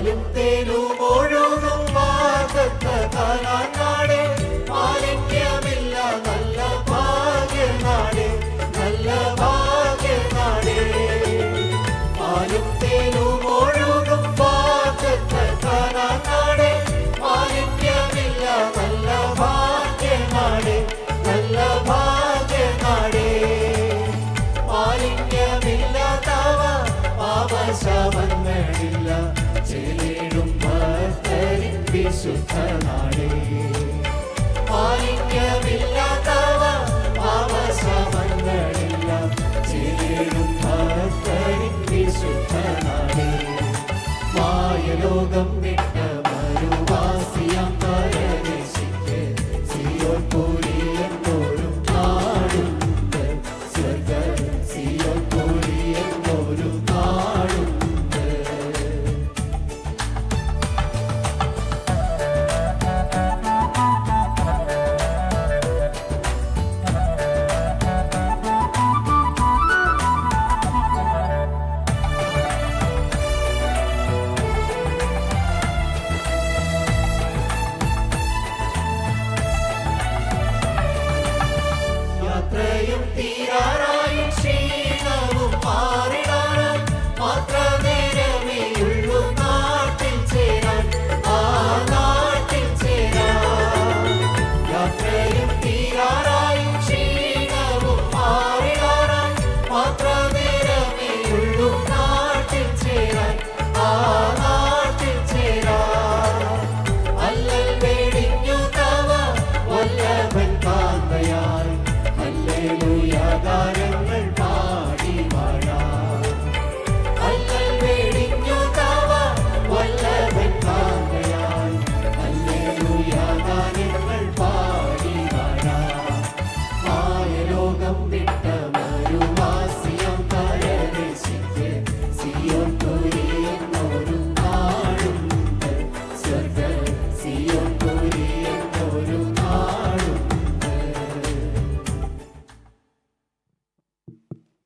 valiente luz. പരിശുദ്ധ നാടേ പാലിക്കമില്ലാത്തവ പാപശമങ്ങളെല്ലാം ചേരും ഭക്തരിൻ മായലോകം